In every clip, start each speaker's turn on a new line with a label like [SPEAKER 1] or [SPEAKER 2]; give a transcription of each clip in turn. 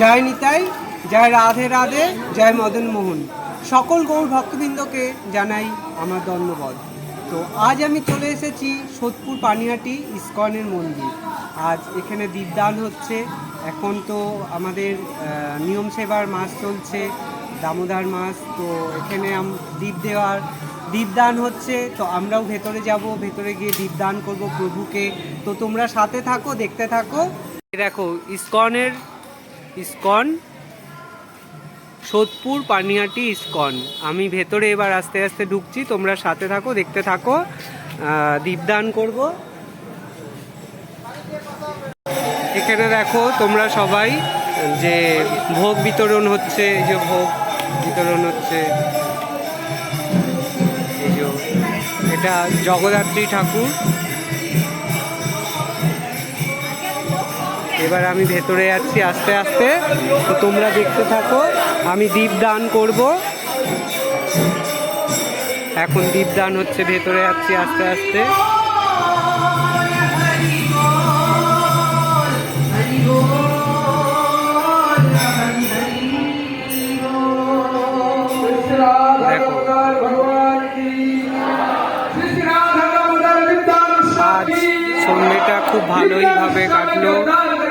[SPEAKER 1] জয় নিতাই, জয় রাধে রাধে, জয় মদন মোহন। সকল গৌর ভক্তবৃন্দকে জানাই আমার ধন্যবাদ। তো আজ আমি চলে এসেছি সোদপুর পানিহাটি ইস্কনের মন্দির। আজ এখানে দীপদান হচ্ছে। এখন তো আমাদের নিয়ম সেবার মাস চলছে, দামোদর মাস, তো এখানে দীপ দেওয়ার, দীপদান হচ্ছে। তো আমরাও ভেতরে যাব, ভেতরে গিয়ে দীপদান করব প্রভুকে। তো তোমরা সাথে থাকো, দেখতে থাকো। দেখো, ইস্কনের ইস্কন, সোদপুর, পানিহাটি, ইস্কন। আমি ভেতরে এবার আস্তে আস্তে ঢুকছি, তোমরা সাথে থাকো, দেখতে থাকো। দীপদান করব। এখানে দেখো, তোমরা সবাই, যে ভোগ বিতরণ হচ্ছে যে ভোগ বিতরণ হচ্ছে। এই যে, এটা জগদ্ধাত্রী ঠাকুর। এবার আমি ভেতরে যাচ্ছি আস্তে আস্তে। তো তোমরা দেখতে থাকো, আমি দীপ দান করব। এখন দীপ দান হচ্ছে, ভেতরে যাচ্ছি আস্তে আস্তে। আজ খুব ভালোইভাবে কাটলো।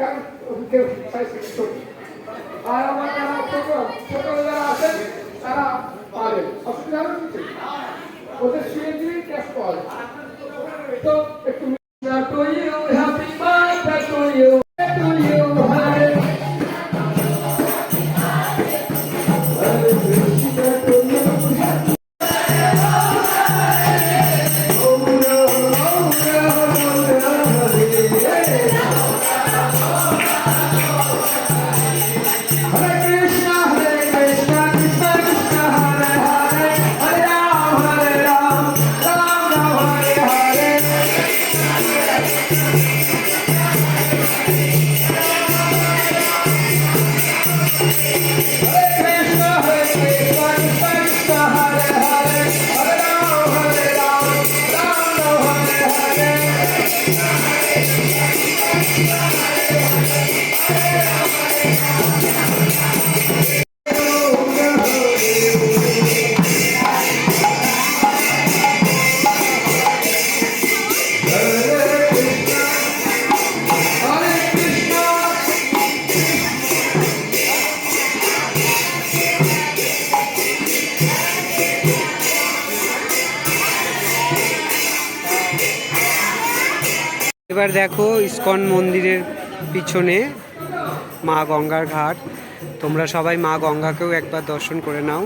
[SPEAKER 2] 手を引っ張りすぎるあらまたのことは、そこからあせん、あら、あれ、あそこにある。私
[SPEAKER 1] এবার দেখো ইস্কন মন্দিরের পিছনে মা গঙ্গার ঘাট। তোমরা সবাই মা গঙ্গাকেও একবার দর্শন করে নাও।